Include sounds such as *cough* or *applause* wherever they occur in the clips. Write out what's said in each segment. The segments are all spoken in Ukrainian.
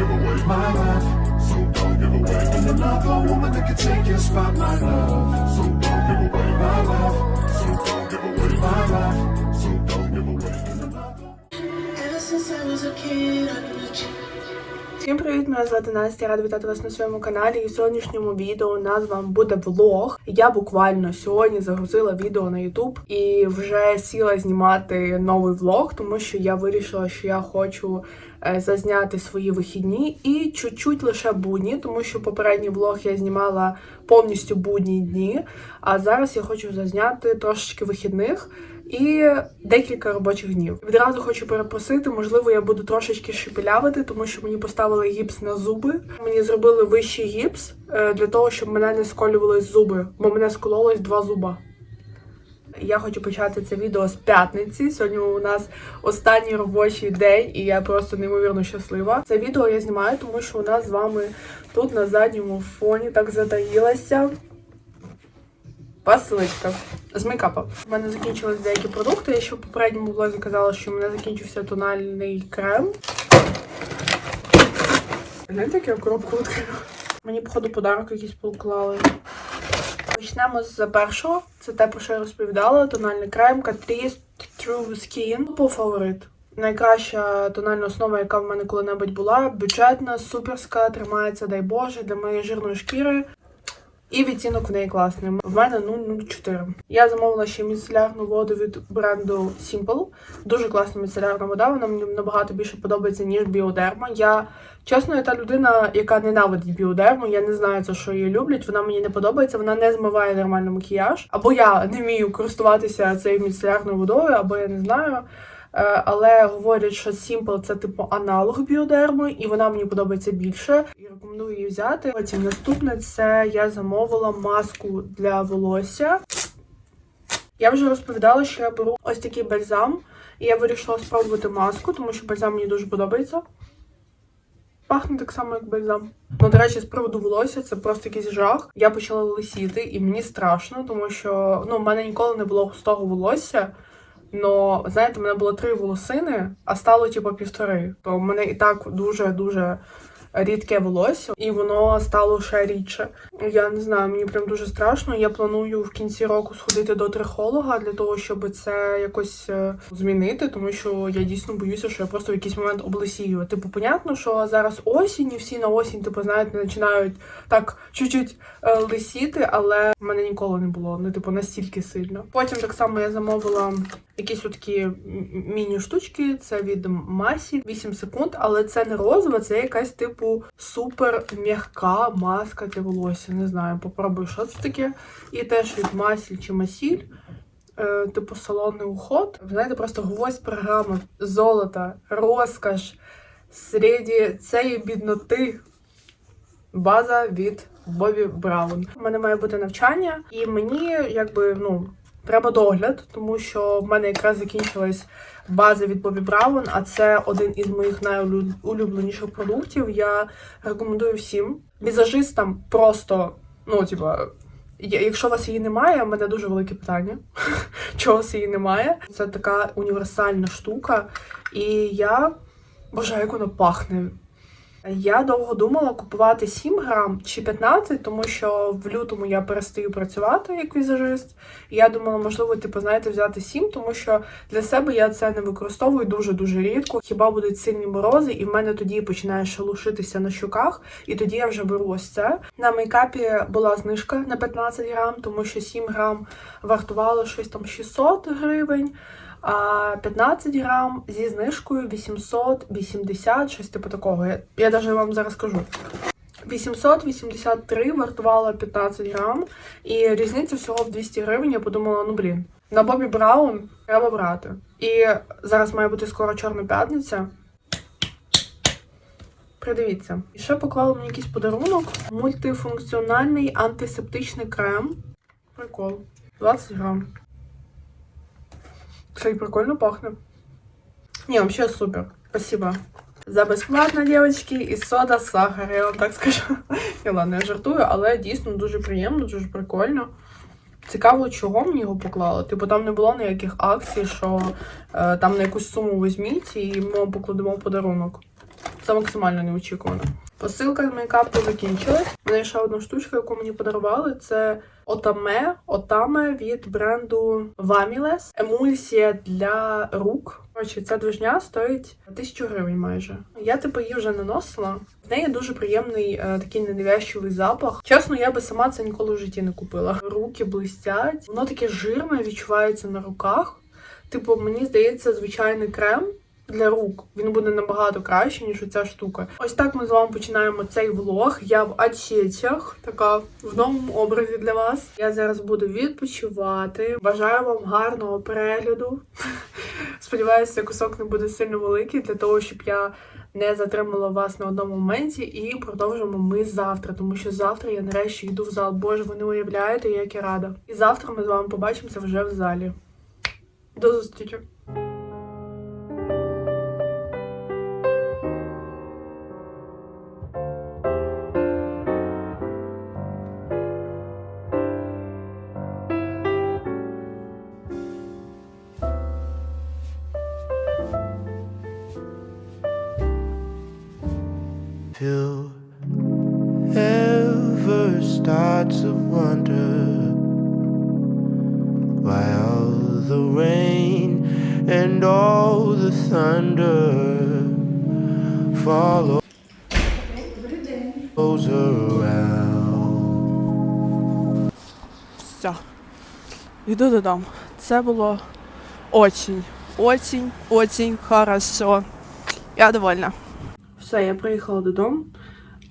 give away my life. So don't give away. And another woman that can take your spot, my love. So don't give away my life. So don't give away my life. So don't give away. And another. Ever since I was a kid, I've been itching. Всім привіт! Мене звати Настя. Рада вітати вас на своєму каналі. І в сьогоднішньому відео у нас вам буде влог. Я буквально сьогодні загрузила відео на YouTube і вже сіла знімати новий влог, тому що я вирішила, що я хочу е, зазняти свої вихідні і чуть-чуть лише будні, тому що попередній влог я знімала повністю будні дні. А зараз я хочу зазняти трошечки вихідних і декілька робочих днів. Відразу хочу перепросити, можливо, я буду трошечки шепелявити, тому що мені поставили гіпс на зуби. Мені зробили вищий гіпс е, для того, щоб мене не сколювались зуби, бо мене скололось два зуба. Я хочу почати це відео з п'ятниці. Сьогодні у нас останній робочий день, і я просто неймовірно щаслива. Це відео я знімаю, тому що у нас з вами тут на задньому фоні так затаїлася Посилочка з мейкапа. У мене закінчились деякі продукти. Я ще в попередньому влозі казала, що у мене закінчився тональний крем. Знаєте, як я коробку відкрила? Мені, походу, подарок якийсь поклали. Почнемо з першого. Це те, про що я розповідала. Тональний крем Catrice True Skin. По фаворит. Найкраща тональна основа, яка в мене коли-небудь була. Бюджетна, суперська, тримається, дай Боже, для моєї жирної шкіри. І відтінок в неї класний. В мене 004. Я замовила ще міцелярну воду від бренду Simple. Дуже класна міцелярна вода. Вона мені набагато більше подобається, ніж біодерма. Я чесно, я та людина, яка ненавидить біодерму. Я не знаю, за що її люблять. Вона мені не подобається, вона не змиває нормально макіяж. Або я не вмію користуватися цією міцелярною водою, або я не знаю. Е, Але говорять, що Simple це типу аналог біодерми, і вона мені подобається більше. І рекомендую її взяти. Потім наступне це я замовила маску для волосся. Я вже розповідала, що я беру ось такий бальзам, і я вирішила спробувати маску, тому що бальзам мені дуже подобається. Пахне так само, як бальзам. Ну, до речі, з приводу волосся це просто якийсь жах. Я почала лисіти, і мені страшно, тому що ну, в мене ніколи не було густого волосся. Но, знаєте, в мене було три волосини, а стало типу півтори. То в мене і так дуже-дуже рідке волосся, і воно стало ще рідше. Я не знаю, мені прям дуже страшно. Я планую в кінці року сходити до трихолога для того, щоб це якось е, змінити, тому що я дійсно боюся, що я просто в якийсь момент облисію. Типу, понятно, що зараз осінь, і всі на осінь, типу, знаєте, починають так чуть-чуть е, лисіти, але в мене ніколи не було, ну, типу, настільки сильно. Потім так само я замовила якісь такі міні-штучки, це від Масі 8 секунд, але це не розова, це якась типу супер м'яка маска для волосся. Не знаю, попробую, що це таке. І теж від Масіль чи Масіль. Е, типу салонний уход. Знаєте, просто гвоздь програми золота, розкаш серед цієї бідноти. База від Бобі Браун. У мене має бути навчання, і мені якби ну треба догляд, тому що в мене якраз закінчилась база від Бобі Браун, а це один із моїх найулюбленіших продуктів. Я рекомендую всім. Візажистам просто, ну, типа. Якщо у вас її немає, в мене дуже велике питання. *laughs* Чого у вас її немає? Це така універсальна штука. І я бажаю, як вона пахне. Я довго думала купувати 7 грам чи 15, тому що в лютому я перестаю працювати як візажист. Я думала, можливо, типу, знаєте, взяти 7, тому що для себе я це не використовую дуже-дуже рідко. Хіба будуть сильні морози, і в мене тоді починає шелушитися на щоках, і тоді я вже беру ось це. На мейкапі була знижка на 15 грам, тому що 7 грам вартувало щось там 600 гривень. А 15 грам зі знижкою 880, щось типу такого. Я, я навіть вам зараз скажу. 883 вартувала 15 грам, і різниця всього в 200 гривень. Я подумала, ну блін, на Бобі Браун треба брати. І зараз має бути скоро Чорна п'ятниця. Придивіться. І ще поклали мені якийсь подарунок. Мультифункціональний антисептичний крем. Прикол. 20 грам. Кстати, прикольно пахнет. Не, вообще супер. Спасибо. За безплатно, девочки, і сода сахар, я вам так скажу. *laughs* Ні, ладно, я жартую, але дійсно дуже приємно, дуже прикольно. Цікаво, чого мені його поклали. Типу, там не було ніяких акцій, що е, там на якусь суму візьміть і ми покладемо в подарунок. Це максимально неочікувано. Посилка з мейкапу закінчилась. Мене ще одна штучка, яку мені подарували. Це Отаме, Отаме від бренду Vamiles. Емульсія для рук. Коротше, ця движня стоїть тисячу гривень майже. Я типу її вже наносила. В неї дуже приємний е, такий ненавязчивий запах. Чесно, я би сама це ніколи в житті не купила. Руки блистять, воно таке жирне відчувається на руках. Типу, мені здається, звичайний крем для рук. Він буде набагато краще, ніж оця штука. Ось так ми з вами починаємо цей влог. Я в очечах, така в новому образі для вас. Я зараз буду відпочивати. Бажаю вам гарного перегляду. *laughs* Сподіваюся, кусок не буде сильно великий для того, щоб я не затримала вас на одному моменті. І продовжимо ми завтра, тому що завтра я нарешті йду в зал. Боже, ви не уявляєте, як я рада. І завтра ми з вами побачимося вже в залі. До зустрічі! Йду додому. Це було очень, очень, очень хорошо. Я довольна. Все, я приїхала додому.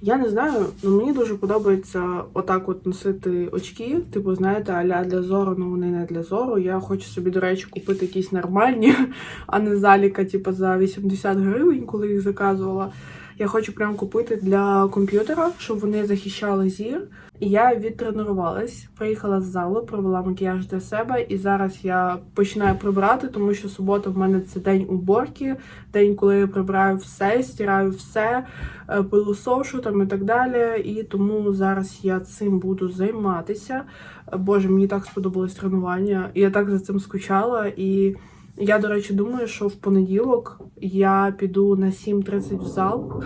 Я не знаю, ну мені дуже подобається отак от носити очки. Типу, знаєте, аля для зору, ну вони не для зору. Я хочу собі, до речі, купити якісь нормальні, *laughs* а не заліка, типу, за 80 гривень, коли їх заказувала. Я хочу прям купити для комп'ютера, щоб вони захищали зір. І я відтренувалась, приїхала з залу, провела макіяж для себе, і зараз я починаю прибирати, тому що субота в мене це день уборки, день, коли я прибираю все, стираю все, е, пилосошу там і так далі. І тому зараз я цим буду займатися. Боже, мені так сподобалось тренування. Я так за цим скучала. І я, до речі, думаю, що в понеділок я піду на 7.30 в зал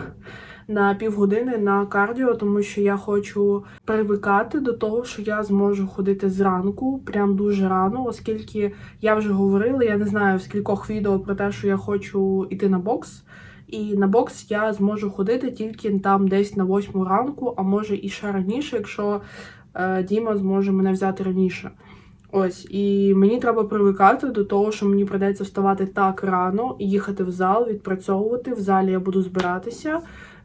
на півгодини на кардіо, тому що я хочу привикати до того, що я зможу ходити зранку, прям дуже рано, оскільки я вже говорила, я не знаю в скількох відео про те, що я хочу йти на бокс. І на бокс я зможу ходити тільки там десь на 8 ранку, а може і ще раніше, якщо е, Діма зможе мене взяти раніше. Ось, і мені треба привикати до того, що мені придеться вставати так рано, їхати в зал, відпрацьовувати. В залі я буду збиратися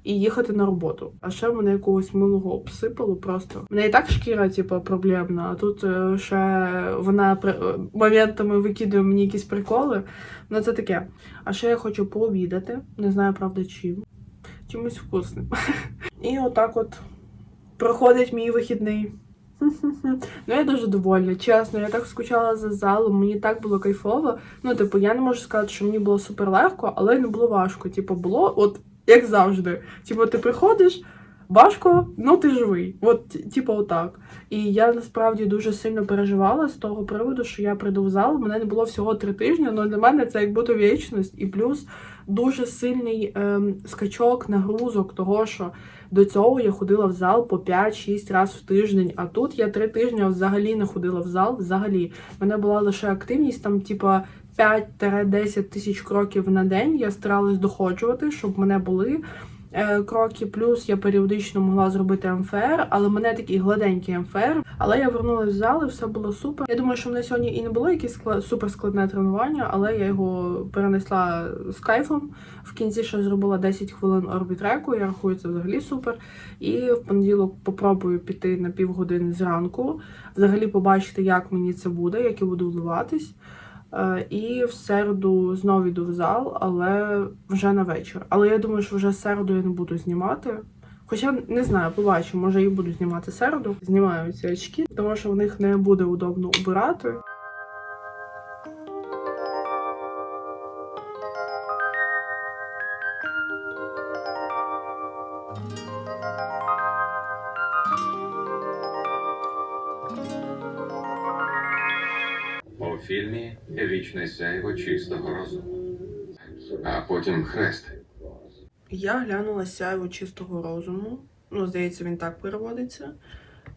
і їхати на роботу. А ще мене якогось милого обсипало просто. Мене і так шкіра, типу, проблемна, а тут е, ще вона е, моментами викидує мені якісь приколи. Ну це таке. А ще я хочу пообідати, не знаю, правда, чим. Чимось вкусним. *laughs* І отак от проходить мій вихідний. *laughs* Ну, я дуже довольна, чесно, я так скучала за залом, мені так було кайфово. Ну, типу, я не можу сказати, що мені було супер легко, але не було важко. Типу, було от як завжди. Типу, ти приходиш, важко, ну ти живий. От, типу, отак. І я насправді дуже сильно переживала з того приводу, що я прийду в зал. Мене не було всього три тижні, але для мене це як будто вічність. І плюс дуже сильний ем, скачок нагрузок того, що до цього я ходила в зал по 5-6 разів в тиждень, а тут я три тижні взагалі не ходила в зал. Взагалі, У мене була лише активність там, типа 5-10 тисяч кроків на день. Я старалась доходжувати, щоб мене були кроки. Плюс я періодично могла зробити МФР, але мене такий гладенький МФР. Але я вернулася в зал і все було супер. Я думаю, що в мене сьогодні і не було якесь скла- суперскладне тренування, але я його перенесла з кайфом. В кінці ще зробила 10 хвилин орбітреку, я рахую це взагалі супер. І в понеділок попробую піти на півгодини зранку, взагалі побачити, як мені це буде, як я буду вливатись. Е, І в середу знову йду в зал, але вже на вечір. Але я думаю, що вже середу я не буду знімати. Хоча не знаю, побачу, може і буду знімати середу. Знімаю ці очки, тому що в них не буде удобно убирати. Вічне сяйво чистого розуму. А потім хрест. Я глянула сяйво чистого розуму. Ну, здається, він так переводиться.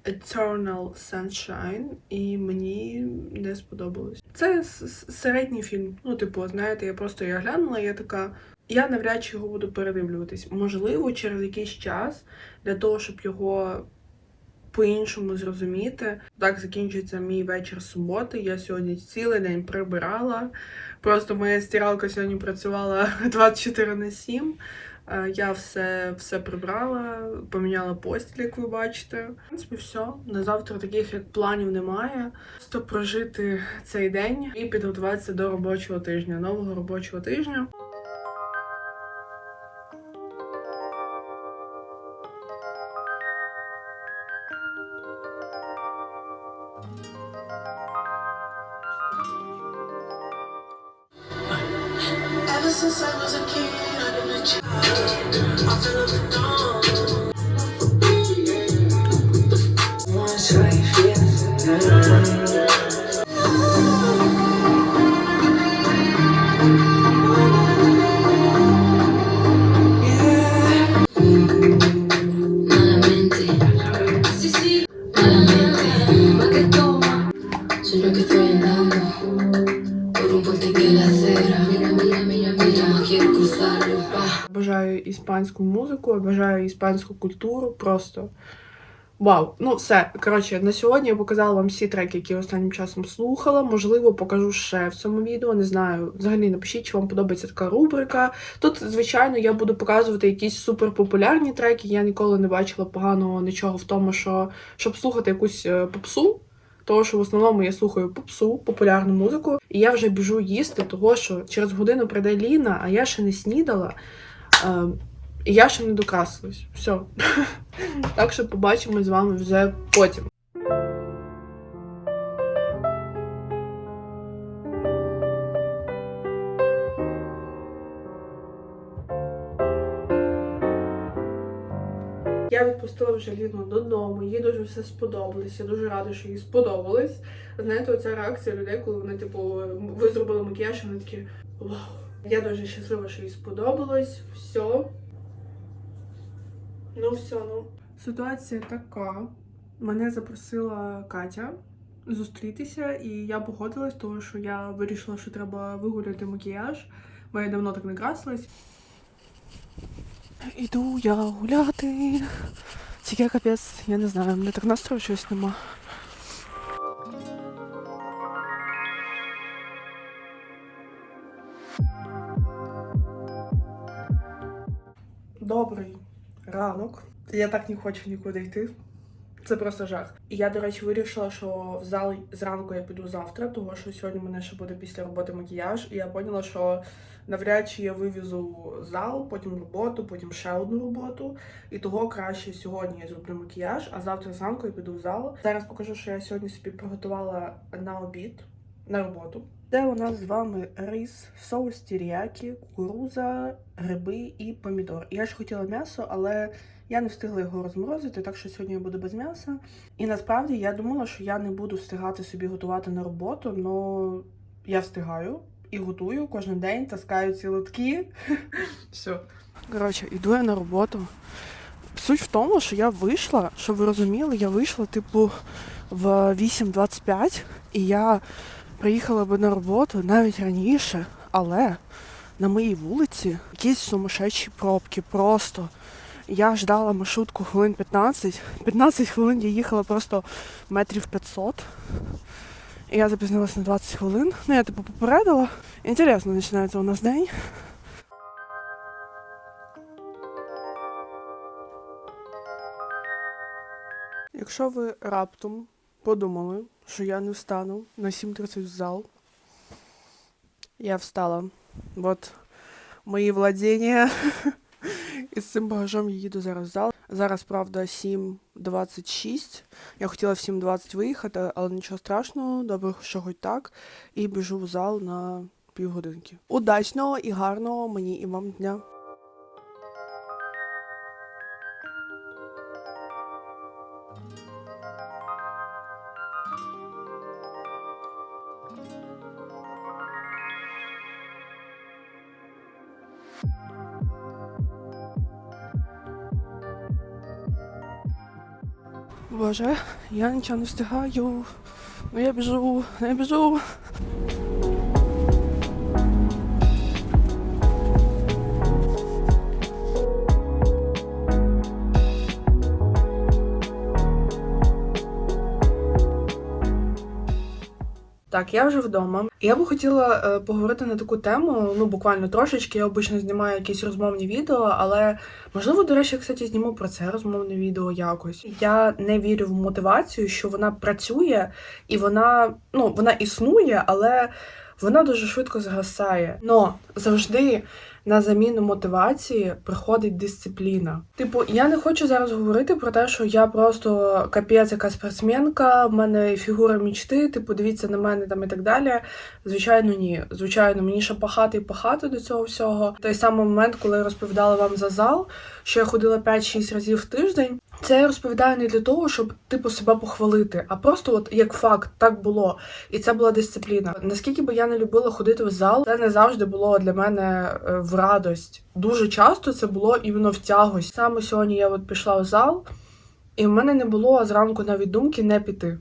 Eternal Sunshine, і мені не сподобалось. Це середній фільм. Ну, типу, знаєте, я просто я глянула, я така. Я навряд чи його буду передивлюватись. Можливо, через якийсь час для того, щоб його по-іншому зрозуміти. Так закінчується мій вечір суботи. Я сьогодні цілий день прибирала. Просто моя стиралка сьогодні працювала *laughs* 24 на 7. Е, Я все, все прибрала, поміняла постіль, як ви бачите. В принципі, все. На завтра таких як планів немає. Просто прожити цей день і підготуватися до робочого тижня, нового робочого тижня. Ever since I was a kid, I've been a child. I feel up the dawn. Іспанську музику, бажаю іспанську культуру. Просто вау. Ну, все. Коротше, на сьогодні я показала вам всі треки, які я останнім часом слухала. Можливо, покажу ще в цьому відео. Не знаю. Взагалі напишіть, чи вам подобається така рубрика. Тут, звичайно, я буду показувати якісь суперпопулярні треки. Я ніколи не бачила поганого нічого в тому, що щоб слухати якусь е, попсу. Тому що в основному я слухаю попсу, популярну музику, і я вже біжу їсти, того що через годину прийде Ліна, а я ще не снідала. Я ще не докрасилась. Все. *laughs* так що побачимо з вами вже потім. Я відпустила вже Ліну додому, їй дуже все сподобалось. Я дуже рада, що їй сподобалось. Знаєте, оця реакція людей, коли вони, типу, ви зробили макіяж, і вони такі вау. Я дуже щаслива, що їй сподобалось. Все. Ну, все, ну. Ситуація така. Мене запросила Катя зустрітися, і я погодилась, тому що я вирішила, що треба вигуляти макіяж, бо я давно так не красилась. Іду я гуляти. Тільки капець, я не знаю, мене так настрою щось нема. Добрий ранок. Я так не хочу нікуди йти. Це просто жах. І я, до речі, вирішила, що в зал зранку я піду завтра, тому що сьогодні мене ще буде після роботи макіяж. І я поняла, що навряд чи я вивезу зал, потім роботу, потім ще одну роботу. І того краще сьогодні я зроблю макіяж, а завтра зранку я піду в зал. Зараз покажу, що я сьогодні собі приготувала на обід на роботу. Це у нас з вами рис, соус тіріякі, кукуруза, гриби і помідор. Я ж хотіла м'ясо, але я не встигла його розморозити, так що сьогодні я буду без м'яса. І насправді я думала, що я не буду встигати собі готувати на роботу, але я встигаю і готую кожен день, таскаю ці лотки. *laughs* Все. Коротше, йду я на роботу. Суть в тому, що я вийшла, щоб ви розуміли, я вийшла, типу, в 8.25, і я приїхала би на роботу навіть раніше, але на моїй вулиці якісь сумасшедші пробки просто. Я ждала маршрутку хвилин 15. 15 хвилин я їхала просто метрів 500. І я запізнилася на 20 хвилин. Ну, я типу попередила. Інтересно, починається у нас день. Якщо ви раптом подумали, що я не встану на 7.30 в зал, я встала. От мої владіння. *laughs* І з цим багажом я їду зараз в зал. Зараз, правда, 7.26. Я хотіла в 7.20 виїхати, але нічого страшного, добре, що хоч так. І біжу в зал на півгодинки. Удачного і гарного мені і вам дня. Боже, я нічого не встигаю. Ну я біжу, я біжу. Так, я вже вдома. Я би хотіла е, поговорити на таку тему, ну буквально трошечки. Я обично знімаю якісь розмовні відео, але можливо, до речі, кстати, зніму про це розмовне відео якось. Я не вірю в мотивацію, що вона працює і вона ну вона існує, але вона дуже швидко згасає. Но завжди на заміну мотивації приходить дисципліна. Типу, я не хочу зараз говорити про те, що я просто капець яка спортсменка, в мене фігура мічти, типу, дивіться на мене там і так далі. Звичайно, ні. Звичайно, мені ще пахати і пахати до цього всього. Той самий момент, коли я розповідала вам за зал, що я ходила 5-6 разів в тиждень. Це я розповідаю не для того, щоб типу себе похвалити, а просто от як факт, так було. І це була дисципліна. Наскільки би я не любила ходити в зал, це не завжди було для мене е, в радость. Дуже часто це було іменно в тягость. Саме сьогодні я от пішла в зал, і в мене не було зранку навіть думки не піти.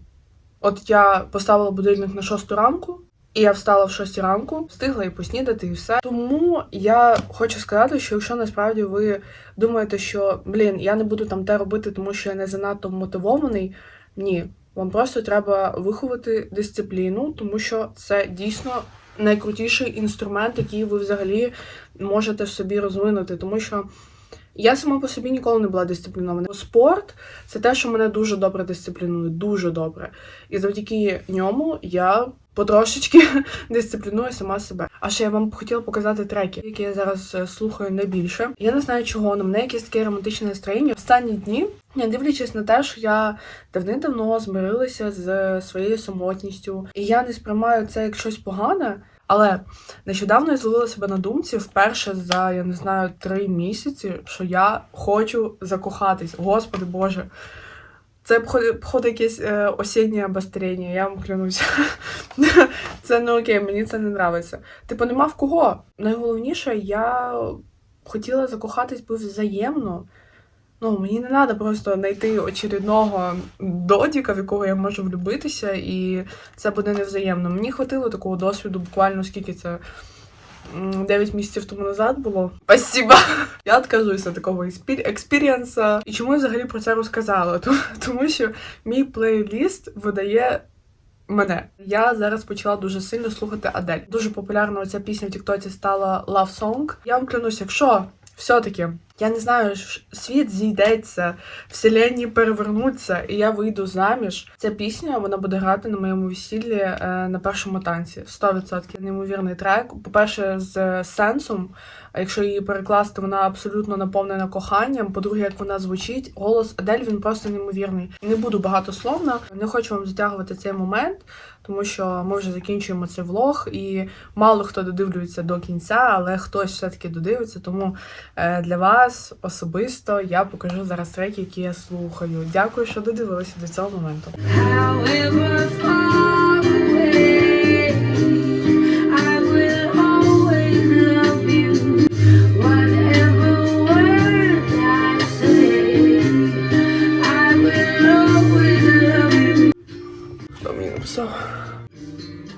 От я поставила будильник на 6 ранку. І я встала в 6 ранку, встигла і поснідати, і все. Тому я хочу сказати, що якщо насправді ви думаєте, що блін, я не буду там те робити, тому що я не занадто мотивований. Ні, вам просто треба виховати дисципліну, тому що це дійсно найкрутіший інструмент, який ви взагалі можете собі розвинути. Тому що я сама по собі ніколи не була дисциплінована. Спорт це те, що мене дуже добре дисциплінує, дуже добре. І завдяки ньому я потрошечки *laughs* дисципліную сама себе. А ще я вам хотіла показати треки, які я зараз е, слухаю найбільше. Я не знаю чого, але в мене якесь таке романтичне настроєння. Останні дні, не дивлячись на те, що я давним-давно змирилася з своєю самотністю, і я не сприймаю це як щось погане. Але нещодавно я зловила себе на думці вперше за я не знаю три місяці, що я хочу закохатись. Господи Боже. Це походу, якесь е, осіннє обострення, я вам клянуся. *laughs* Це не окей, мені це не нравиться. Типу, нема в кого. Найголовніше, я хотіла закохатись би взаємно. Ну, мені не треба просто знайти очередного додіка, в якого я можу влюбитися, і це буде невзаємно. Мені хватило такого досвіду, буквально скільки це. 9 місяців тому назад було. Спасибо! *laughs* Я відказуюся такого експіріенса. І чому я взагалі про це розказала? Тому що мій плейліст видає мене. Я зараз почала дуже сильно слухати Адель. Дуже популярна ця пісня в Тіктоці стала Love Song. Я вам клянусь, якщо все-таки я не знаю, світ зійдеться, вселенні перевернуться, і я вийду заміж. Ця пісня вона буде грати на моєму весіллі е, на першому танці. 100% неймовірний трек. По-перше, з сенсом. А якщо її перекласти, вона абсолютно наповнена коханням. По-друге, як вона звучить, голос Адель він просто неймовірний. Не буду багатословна, не хочу вам затягувати цей момент, тому що ми вже закінчуємо цей влог, і мало хто додивлюється до кінця, але хтось все-таки додивиться. Тому е, для вас особисто я покажу зараз треки, які я слухаю. Дякую, що додивилися до цього моменту.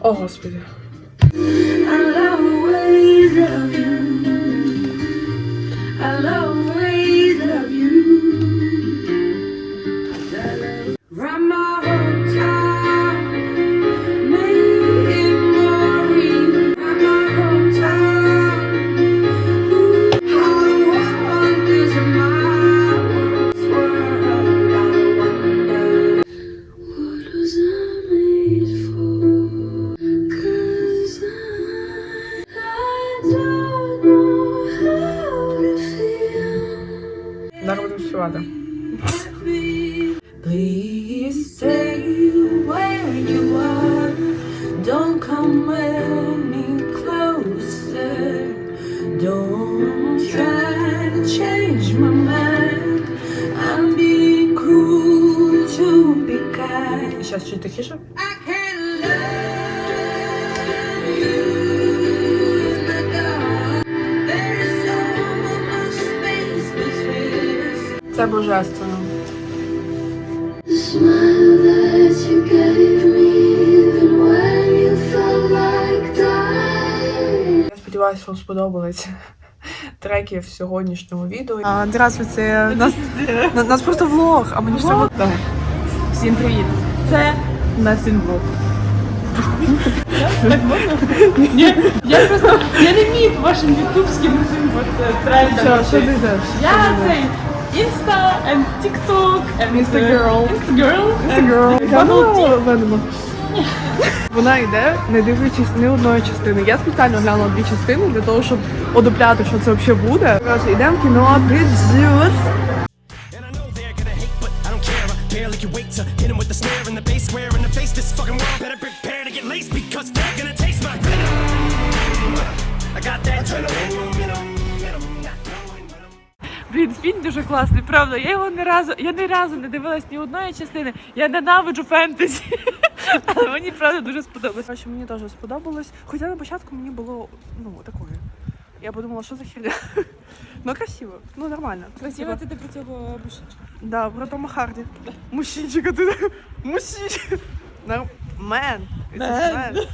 О, господи. Like dying. Я сподіваюся, вам сподобались треки в сьогоднішньому відео. А, Здравствуйте. Нас, на- нас просто влог, а мені ж треба. Давай. Всім привіт! Це Насін Влог. Так можна? Ні, я просто я не вмію по вашим ютубським е, трендам. Що, що ти? Я цей Інста, and TikTok, and Instagirl. Instagirl, Girl. Bubble tea. Венемо. Вона йде, не дивлячись ні одної частини. Я спеціально глянула дві частини для того, щоб одупляти, що це взагалі буде. Коротше, йдемо в кіно під Zeus. And I know they're gonna hate, but I don't care. I barely can wait to hit 'em with the snare and the bass square in the face. This fucking world better prepare to get laced because they're gonna taste my venom. I got that adrenaline, Блін, фільм дуже класний, правда. Я його не разу, я ні разу не дивилась ні одної частини. Я ненавиджу фентезі. *laughs* Але мені правда дуже сподобалось. Коротше, мені теж сподобалось. Хоча на початку мені було ну такое. Я подумала, що за херня. Ну красиво, ну нормально. Красиво. Це ти про цього мужчину. Да, про Тома Харді. Мужчинчика, ти мужчинчик. Ну, Мен. Мен.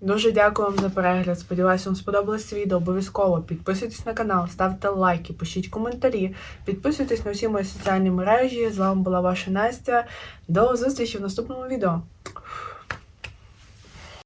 Дуже дякую вам за перегляд. Сподіваюся, вам сподобалось це відео. Обов'язково підписуйтесь на канал, ставте лайки, пишіть коментарі, підписуйтесь на всі мої соціальні мережі. З вами була ваша Настя. До зустрічі в наступному відео.